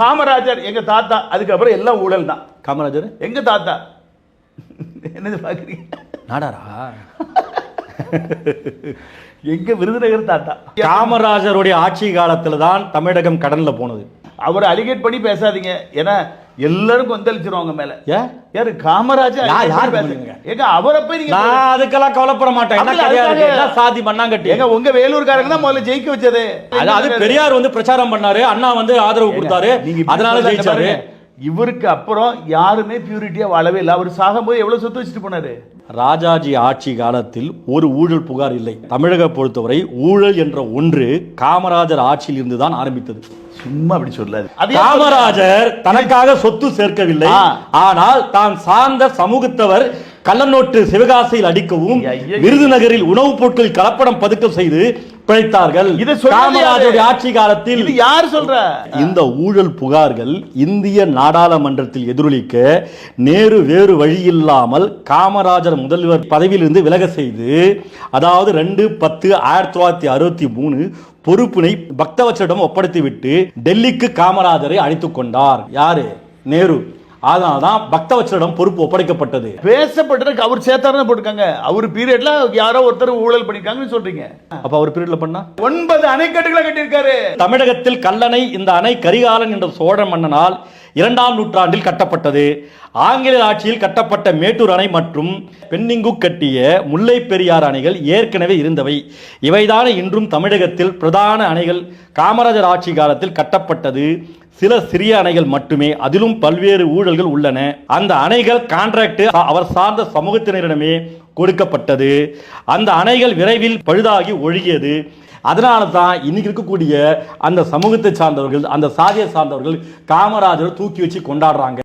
காமராஜர் எங்க தாத்தா அதுக்கப்புறம் எல்லாம் ஊழல் தான். காமராஜர்? எங்க தாத்தா? என்னது பாக்குறீங்க? நாடாரா? எங்க விருதுநகர் தாத்தா? காமராஜருடைய ஆட்சி காலத்துல தான் தமிழகம் கடல்ல போனது. அவரை அலிகேட் பண்ணி பேசாதீங்க. ஏன்னா எல்லாரும் கொந்தளிச்சிருவாங்க மேல. யாரு காமராஜர் யார்? பேசுங்க. ஏங்க அவரை போய் நீங்க நான் அதுக்கெல்லாம் கவலைப்பட மாட்டேன். சாதி மண்ணாங்கட்டி? ஏங்க உங்க வேலூர்காரங்க தான் முதல்ல ஜெயிக்க வச்சது. அது பெரியார் வந்து பிரச்சாரம் பண்ணாரு. அண்ணா வந்து ஆதரவு கொடுத்தாரு. அதனால ஜெயிச்சாரு. இவருக்கு அப்புறம் யாருமே பியூரிட்டியா வாழவே இல்லை. அவர் சாகும்போது எவ்வளவு சொத்து வச்சுட்டு போனாரு? ராஜாஜி ஆட்சி காலத்தில் ஒரு ஊழல் புகார் இல்லை. தமிழக பொறுத்தவரை ஊழல் என்ற ஒன்று காமராஜர் ஆட்சியில் இருந்து தான் ஆரம்பித்தது. சும்மா அப்படி சொல்லாது. காமராஜர் தனக்காக சொத்து சேர்க்கவில்லை. ஆனால் தான் சார்ந்த சமூகத்தவர் கள்ளநோட்டு சிவகாசியில் அடிக்கவும். விருதுநகரில் உணவுப் பொருட்கள் கலப்படம் பதுக்கம் செய்து பிழைத்தார்கள். இதை சொன்னது காமராஜருடைய யாரு? ஆட்சி காலத்தில் இது யார் சொல்ற? இந்த ஊழல் புகார்கள் இந்திய நாடாளுமன்றத்தில் எதிரொலிக்க நேரு வேறு வழியில்லாமல் காமராஜர் முதல்வர் பதவியிலிருந்து விலக செய்து அதாவது ரெண்டு பத்து ஆயிரத்தி தொள்ளாயிரத்தி அறுபத்தி மூணு பொறுப்பினை பக்தவச்சரிடம் ஒப்படைத்துவிட்டு டெல்லிக்கு காமராஜரை அழைத்துக் கொண்டார். யாரு? நேரு. அதனால்தான் பக்தவச்சரிடம் பொறுப்பு ஒப்படைக்கப்பட்டது. பேசப்பட்டிருக்கு அவர் சேர்த்தாருன்னு போட்டிருக்காங்க. அவர் பீரியட்ல யாரோ ஒருத்தர் ஊழல் பண்ணிருக்காங்கன்னு சொல்றீங்க. அப்ப அவர் பீரியட்ல பண்ணா? ஒன்பது அணைக்கட்டுகளை கட்டியிருக்காரு. தமிழகத்தில் கல்லணை இந்த அணை கரிகாலன் என்ற சோழ மன்னனால் இரண்டாம் நூற்றாண்டில் கட்டப்பட்டது. ஆங்கிலேயர் ஆட்சியில் கட்டப்பட்ட மேட்டூர் அணை மற்றும் பெண்ணிங்கு கட்டிய முல்லை பெரியார் அணைகள் ஏற்கனவே இருந்தவை. இவைதான இன்றும் தமிழகத்தில் பிரதான அணைகள் காமராஜர் ஆட்சி காலத்தில் கட்டப்பட்டது. சில சிறிய அணைகள் மட்டுமே அதிலும் பல்வேறு ஊழல்கள் உள்ளன. அந்த அணைகள் கான்ட்ராக்ட் அவர் சார்ந்த சமூகத்தினரிடமே கொடுக்கப்பட்டது. அந்த அணைகள் விரைவில் பழுதாகி ஒழுகியது. அதனால தான் இன்னைக்கு இருக்கக்கூடிய அந்த சமூகத்தை சார்ந்தவர்கள் அந்த சாதியை சார்ந்தவர்கள் காமராஜர் தூக்கி வச்சு கொண்டாடுறாங்க.